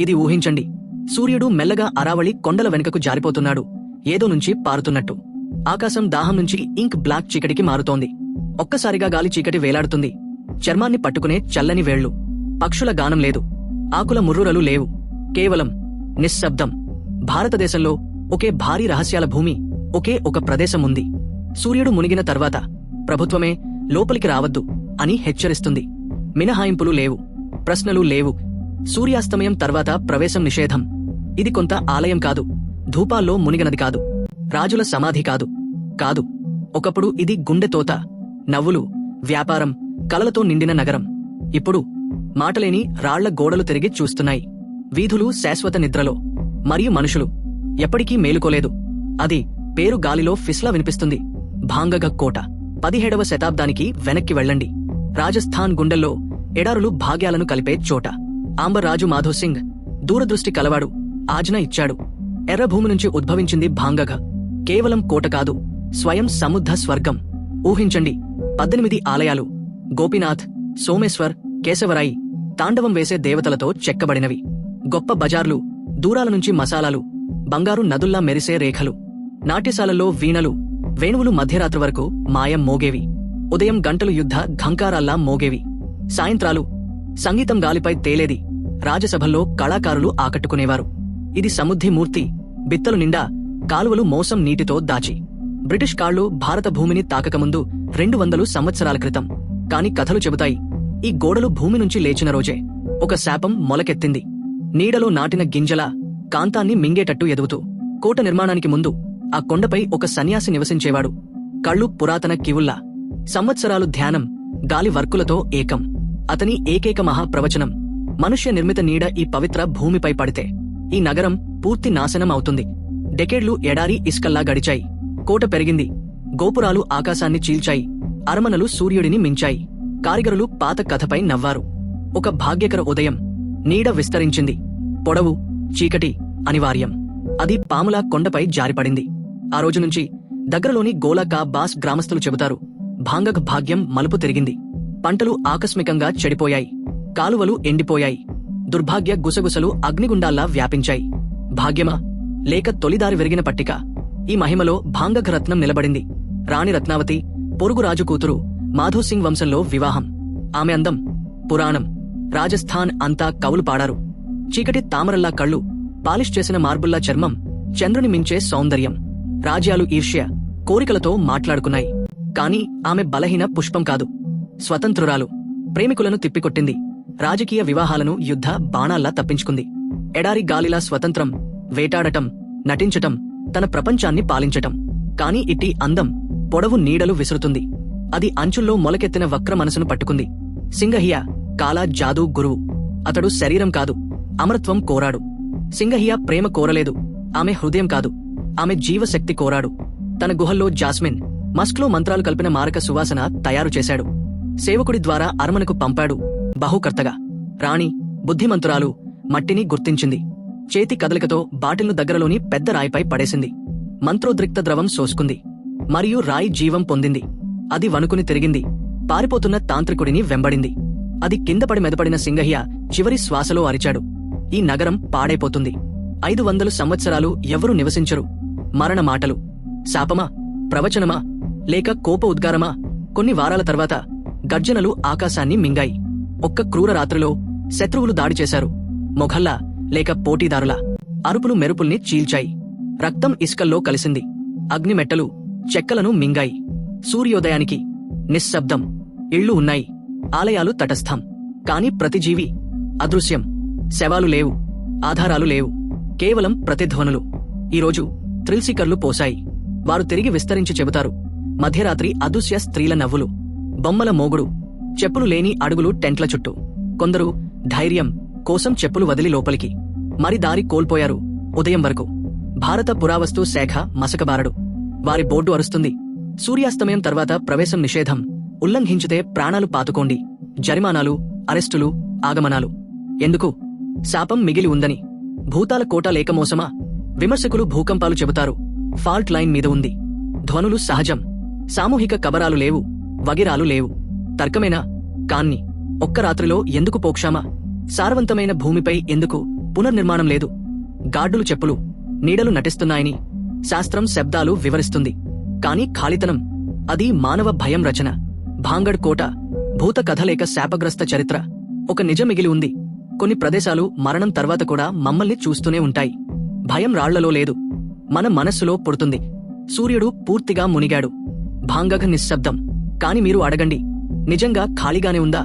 ఇది ఊహించండి. సూర్యుడు మెల్లగా అరావళి కొండల వెనుకకు జారిపోతున్నాడు. ఏదో నుంచి పారుతున్నట్టు. ఆకాశం దాహం నుంచి ఇంక్ బ్లాక్ చీకటికి మారుతోంది. ఒక్కసారిగా గాలి చీకటి వేలాడుతుంది. చర్మాన్ని పట్టుకునే చల్లని వేళ్ళు పక్షుల గానం లేదు. ఆకుల ముర్రురలు లేవు. కేవలం నిశ్శబ్దం. భారతదేశంలో ఒకే భారీ రహస్యాల భూమి ఒకే ఒక ప్రదేశం ఉంది. సూర్యుడు మునిగిన తర్వాత ప్రభుత్వమే లోపలికి రావద్దు అని హెచ్చరిస్తుంది. మినహాయింపులు లేవు. ప్రశ్నలు లేవు. సూర్యాస్తమయం తర్వాత ప్రవేశం నిషేధం. ఇది కొంత ఆలయం కాదు. ధూపాల్లో మునిగనది కాదు. రాజుల సమాధి కాదు. కాదు. ఒకప్పుడు ఇది గుండెతోత నవ్వులు వ్యాపారం కలలతో నిండిన నగరం. ఇప్పుడు మాటలేని రాళ్ళ గోడలు తిరిగి చూస్తున్నాయి. వీధులు శాశ్వత నిద్రలో మరియు మనుషులు. ఎప్పటికీ మేలుకోలేదు. అది పేరు గాలిలో ఫిస్లా వినిపిస్తుంది. భాంగగ కోట. పదిహేడవ శతాబ్దానికి వెనక్కి వెళ్ళండి. రాజస్థాన్ గుండెల్లో ఎడారులు భాగ్యాలను కలిపే చోట. ఆంబరాజు మాధవ్ సింగ్ దూరదృష్టి కలవాడు ఆజ్న ఇచ్చాడు. ఎర్రభూమి నుంచి ఉద్భవించింది భాంగగ కేవలం కోట కాదు స్వయం సముద్ధ స్వర్గం. ఊహించండి పద్దెనిమిది ఆలయాలు గోపీనాథ్ సోమేశ్వర్ కేశవరాయి తాండవం వేసే దేవతలతో చెక్కబడినవి. గొప్ప బజార్లు దూరాల నుంచి మసాలాలు బంగారు నదుల్లా మెరిసే రేఖలు. నాట్యశాలల్లో వీణలు వేణువులు మధ్యరాత్రి వరకు మాయం మోగేవి. ఉదయం గంటలు యుద్ధ ఘంకారాల్లా మోగేవి. సాయంత్రాలు సంగీతం గాలిపై తేలేది. రాజసభల్లో కళాకారులు ఆకట్టుకునేవారు. ఇది సముద్ధి మూర్తి బిత్తలు నిండా కాలువలు మోసం నీటితో దాచి. బ్రిటిష్ కాళ్ళు భారత భూమిని తాకకముందు రెండు వందలు సంవత్సరాల క్రితం. కాని కథలు చెబుతాయి ఈ గోడలు భూమి నుంచి లేచిన రోజే. ఒక శాపం మొలకెత్తింది. నీడలో నాటిన గింజల కాంతాన్ని మింగేటట్టు ఎదుగుతూ. కోట నిర్మాణానికి ముందు ఆ కొండపై ఒక సన్యాసి నివసించేవాడు. కళ్ళు పురాతన కివుల్లా. సంవత్సరాలు ధ్యానం గాలి వర్కులతో ఏకం. అతని ఏకైక మహాప్రవచనం మనుష్య నిర్మిత నీడ ఈ పవిత్ర భూమిపై పడితే. ఈ నగరం పూర్తి నాశనం అవుతుంది. డెకేడ్లు ఎడారి ఇసుకల్లా గడిచాయి. కోట పెరిగింది. గోపురాలు ఆకాశాన్ని చీల్చాయి. అరమనలు సూర్యుడిని మించాయి. కారిగరులు పాత కథపై నవ్వారు. ఒక భాగ్యకర ఉదయం. నీడ విస్తరించింది. పొడవు చీకటి అనివార్యం. అది పాములా కొండపై జారిపడింది. ఆ రోజు నుంచి దగ్గరలోని గోలాకా బాస్ గ్రామస్తులు చెబుతారు. భాంగక్ భాగ్యం మలుపు తిరిగింది. పంటలు ఆకస్మికంగా చెడిపోయాయి. కాలువలు ఎండిపోయాయి. దుర్భాగ్య గుసగుసలు అగ్నిగుండాల్లా వ్యాపించాయి. భాగ్యమా? లేక తొలిదారి విరిగిన పట్టిక. ఈ మహిమలో భాంగఘరత్నం నిలబడింది. రాణి రత్నావతి పొరుగురాజు కూతురు మాధోసింగ్ వంశంలో వివాహం. ఆమె అందం పురాణం. రాజస్థాన్ అంతా కవులు పాడారు చీకటి తామరల్లా కళ్ళు పాలిష్ చేసిన మార్బుల్లా చర్మం చంద్రుని మించే సౌందర్యం. రాజ్యాలు ఈర్ష్య కోరికలతో మాట్లాడుకున్నాయి. కాని ఆమె బలహీన పుష్పం కాదు. స్వతంత్రురాలు. ప్రేమికులను తిప్పికొట్టింది. రాజకీయ వివాహాలను యుద్ధ బాణాల్లా తప్పించుకుంది. ఎడారి గాలిలా స్వతంత్రం వేటాడటం నటించటం తన ప్రపంచాన్ని పాలించటం. కాని ఇట్టి అందం పొడవు నీడలు విసురుతుంది. అది అంచుల్లో మొలకెత్తిన వక్ర మనసును పట్టుకుంది. సింగహియా కాలా జాదూ గురువు. అతడు శరీరం కాదు అమరత్వం కోరాడు. సింగహియా ప్రేమ కోరలేదు ఆమె హృదయం కాదు ఆమె జీవశక్తి కోరాడు. తన గుహల్లో జాస్మిన్ మస్క్లో మంత్రాలు కలిపిన మారక సువాసన తయారు చేశాడు. సేవకుడి ద్వారా అరమనకు పంపాడు బహుకర్తగా. రాణి బుద్ధిమంతురాలు మట్టిని గుర్తించింది. చేతి కదలికతో బాటిల్ను దగ్గరలోని పెద్ద రాయిపై పడేసింది. మంత్రోద్రిక్త ద్రవం సోసుకుంది. మరియు రాయి జీవం పొందింది. అది వణుకుని తిరిగింది. పారిపోతున్న తాంత్రికుడిని వెంబడింది. అది కిందపడి మెదపడిన సింగయ్య చివరి శ్వాసలో అరిచాడు. ఈ నగరం పాడైపోతుంది. ఐదు వందలు సంవత్సరాలు ఎవరూ నివసించరు. మరణ మాటలు. శాపమా? ప్రవచనమా? లేక కోప ఉద్గారమా? కొన్ని వారాల తర్వాత గర్జనలు ఆకాశాన్ని మింగాయి. ఒక్క క్రూర రాత్రిలో శత్రువులు దాడి చేశారు. మొఘల్లా లేక పోటీదారులా అరుపులు మెరుపుల్ని చీల్చాయి. రక్తం ఇసుకల్లో కలిసింది. అగ్నిమెట్టలు చెక్కలను మింగాయి. సూర్యోదయానికి నిశ్శబ్దం. ఇళ్ళు ఉన్నాయి. ఆలయాలు తటస్థం. కాని ప్రతిజీవి అదృశ్యం. శవాలు లేవు. ఆధారాలు లేవు. కేవలం ప్రతిధ్వనులు. ఈరోజు థ్రిల్సికర్లు పోశాయి. వారు తిరిగి విస్తరించి చెబుతారు. మధ్యరాత్రి అదృశ్య స్త్రీల నవ్వులు. బొమ్మల మోగుడు చెప్పులు లేని అడుగులు టెంట్ల చుట్టూ. కొందరు ధైర్యం కోసం చెప్పులు వదిలి లోపలికి. మరి దారి కోల్పోయారు ఉదయం వరకు. భారత పురావస్తు శాఖ మసకబారడు. వారి బోర్డు అరుస్తుంది. సూర్యాస్తమయం తర్వాత ప్రవేశం నిషేధం. ఉల్లంఘించితే ప్రాణాలు పాతుకోండి. జరిమానాలు అరెస్టులు ఆగమనాలు. ఎందుకు? శాపం మిగిలి ఉందని. భూతాల కోట లేకమోసమా విమర్శకులు భూకంపాలు చెబుతారు. ఫాల్ట్ లైన్ మీద ఉంది. ధ్వనులు సహజం. సామూహిక కబరాలు లేవు. వగిరాలు లేవు. తర్కమేనా? కాన్ని ఒక్క రాత్రిలో ఎందుకు పోక్షామా? సారవంతమైన భూమిపై ఎందుకు పునర్నిర్మాణం లేదు? గాడ్డులు చెప్పులు నీడలు నటిస్తున్నాయని శాస్త్రం శబ్దాలు వివరిస్తుంది. కాని ఖాళీతనం అది మానవ భయం రచన. భాంగడ్ కోట భూత కథలేక శాపగ్రస్త చరిత్ర. ఒక నిజం మిగిలి ఉంది. కొన్ని ప్రదేశాలు మరణం తర్వాత కూడా మమ్మల్ని చూస్తూనే ఉంటాయి. భయం రాళ్ళలో లేదు. మన మనస్సులో పుడుతుంది. సూర్యుడు పూర్తిగా మునిగాడు. భాంగఘ నిశ్శబ్దం. కాని మీరు అడగండి. నిజంగా ఖాళీగానే ఉందా?